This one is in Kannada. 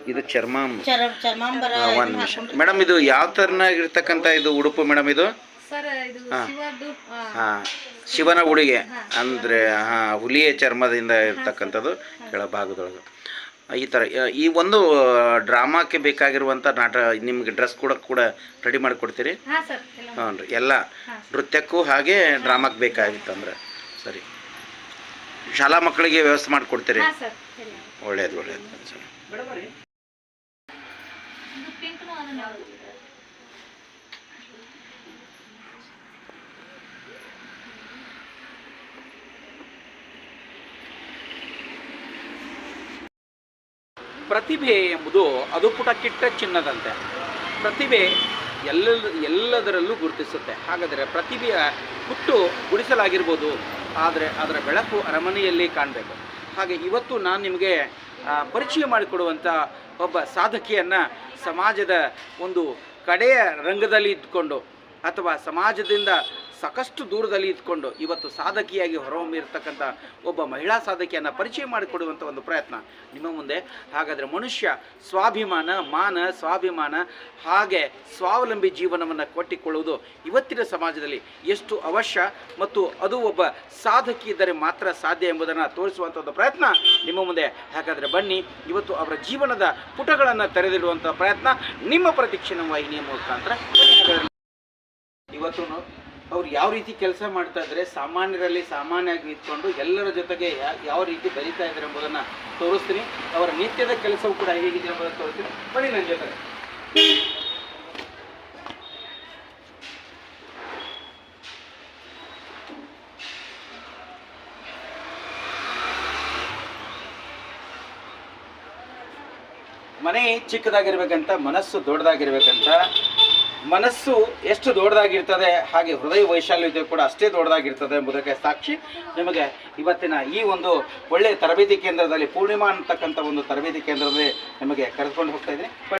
ಇದು ಚರ್ಮ. ಚರ್ಮಾಂಬರ ಒಂದ್ ನಿಮಿಷ. ಮೇಡಮ್ ಇದು ಯಾವ ತರನಾಗಿರ್ತಕ್ಕಂಥ ಇದು ಉಡುಪು ಮೇಡಮ್ ಇದು? ಸರ್ ಇದು ಹಾ. ಶಿವನ ಉಡುಗೆ. ಅಂದ್ರೆ ಹಾ ಹುಲಿಯ ಚರ್ಮದಿಂದ ಇರ್ತಕ್ಕಂಥದ್ದು ಕೆಳಭಾಗದೊಳಗೆ ಈ ಥರ ಈ ಒಂದು ಡ್ರಾಮಾಕ್ಕೆ ಬೇಕಾಗಿರುವಂಥ ನಾಟ ನಿಮ್ಗೆ ಡ್ರೆಸ್ ಕೂಡ ಕೂಡ ರೆಡಿ ಮಾಡಿ ಕೊಡ್ತೀರಿ ಹಾ ಸರ್. ಎಲ್ಲ. ಹ್ಞೂ ರೀ. ಎಲ್ಲ ನೃತ್ಯಕ್ಕೂ ಹಾಗೆ ಡ್ರಾಮಾಕ್ಕೆ ಬೇಕಾಗಿತ್ತಂದ್ರೆ. ಸರಿ. ಶಾಲಾ ಮಕ್ಕಳಿಗೆ ವ್ಯವಸ್ಥೆ ಮಾಡಿಕೊಡ್ತೀರಿ? ಒಳ್ಳೆಯದು ಒಳ್ಳೇದು ಒಳ್ಳೇದು. ಸರಿ. ಅದನ್ನ ಪ್ರತಿಭೆ ಎಂಬುದು ಅದು ಪುಟ ಕಿಟ್ಟ ಚಿನ್ನದಂತೆ. ಪ್ರತಿಭೆ ಎಲ್ಲ ಎಲ್ಲದರಲ್ಲೂ ಗುರುತಿಸುತ್ತೆ. ಹಾಗಾದರೆ ಪ್ರತಿಭೆಯ ಹುಟ್ಟು ಗುಡಿಸಲಾಗಿರ್ಬೋದು. ಆದರೆ ಅದರ ಬೆಳಕು ಅರಮನೆಯಲ್ಲಿ ಕಾಣಬೇಕು. ಹಾಗೆ ಇವತ್ತು ನಾನು ನಿಮಗೆ ಪರಿಚಯ ಮಾಡಿಕೊಡುವಂಥ ಒಬ್ಬ ಸಾಧಕಿಯನ್ನು ಸಮಾಜದ ಒಂದು ಕಡೆಯ ರಂಗದಲ್ಲಿ ಇದ್ದುಕೊಂಡು ಅಥವಾ ಸಮಾಜದಿಂದ ಸಾಕಷ್ಟು ದೂರದಲ್ಲಿ ಇದ್ಕೊಂಡು ಇವತ್ತು ಸಾಧಕಿಯಾಗಿ ಹೊರಹೊಮ್ಮಿರ್ತಕ್ಕಂಥ ಒಬ್ಬ ಮಹಿಳಾ ಸಾಧಕಿಯನ್ನು ಪರಿಚಯ ಮಾಡಿಕೊಡುವಂಥ ಒಂದು ಪ್ರಯತ್ನ ನಿಮ್ಮ ಮುಂದೆ. ಹಾಗಾದರೆ ಮನುಷ್ಯ ಸ್ವಾಭಿಮಾನ, ಮಾನ, ಸ್ವಾಭಿಮಾನ, ಹಾಗೆ ಸ್ವಾವಲಂಬಿ ಜೀವನವನ್ನು ಕೊಟ್ಟಿಕೊಳ್ಳುವುದು ಇವತ್ತಿನ ಸಮಾಜದಲ್ಲಿ ಎಷ್ಟು ಅವಶ್ಯ ಮತ್ತು ಅದು ಒಬ್ಬ ಸಾಧಕಿ ಇದ್ದರೆ ಮಾತ್ರ ಸಾಧ್ಯ ಎಂಬುದನ್ನು ತೋರಿಸುವಂಥ ಒಂದು ಪ್ರಯತ್ನ ನಿಮ್ಮ ಮುಂದೆ. ಹಾಗಾದರೆ ಬನ್ನಿ, ಇವತ್ತು ಅವರ ಜೀವನದ ಪುಟಗಳನ್ನು ತೆರೆದಿಡುವಂಥ ಪ್ರಯತ್ನ ನಿಮ್ಮ ಪ್ರತಿಕ್ಷಣ ವಾಹಿನಿಯ ಮುಖಾಂತರ ಇವತ್ತು ಅವ್ರು ಯಾವ ರೀತಿ ಕೆಲಸ ಮಾಡ್ತಾ ಇದ್ದಾರೆ ಸಾಮಾನ್ಯರಲ್ಲಿ ಸಾಮಾನ್ಯವಾಗಿ ಇದ್ಕೊಂಡು ಎಲ್ಲರ ಜೊತೆಗೆ ಯಾವ ರೀತಿ ಬೆಳೀತಾ ಇದ್ದಾರೆ ಎಂಬುದನ್ನು ತೋರಿಸ್ತೀನಿ. ಅವರ ನಿತ್ಯದ ಕೆಲಸವೂ ಕೂಡ ಹೇಗಿದೆ ಎಂಬುದನ್ನು ತೋರಿಸ್ತೀನಿ. ಬನ್ನಿ ನನ್ನ ಜೊತೆಗೆ ಮನೆ ಚಿಕ್ಕದಾಗಿರ್ಬೇಕಂತ, ಮನಸ್ಸು ದೊಡ್ಡದಾಗಿರ್ಬೇಕಂತ ಮನಸ್ಸು ಎಷ್ಟು ದೊಡ್ಡದಾಗಿರ್ತದೆ, ಹಾಗೆ ಹೃದಯ ವೈಶಾಲ್ಯತೆ ಕೂಡ ಅಷ್ಟೇ ದೊಡ್ಡದಾಗಿರ್ತದೆ ಎಂಬುದಕ್ಕೆ ಸಾಕ್ಷಿ ನಿಮಗೆ ಇವತ್ತಿನ ಈ ಒಂದು ಒಳ್ಳೆಯ ತರಬೇತಿ ಕೇಂದ್ರದಲ್ಲಿ ಪೂರ್ಣಿಮಾ ಅಂತಕ್ಕಂಥ ಒಂದು ತರಬೇತಿ ಕೇಂದ್ರದಲ್ಲಿ ನಿಮಗೆ ಕರೆದುಕೊಂಡು ಹೋಗ್ತಾ ಇದ್ದೀನಿ.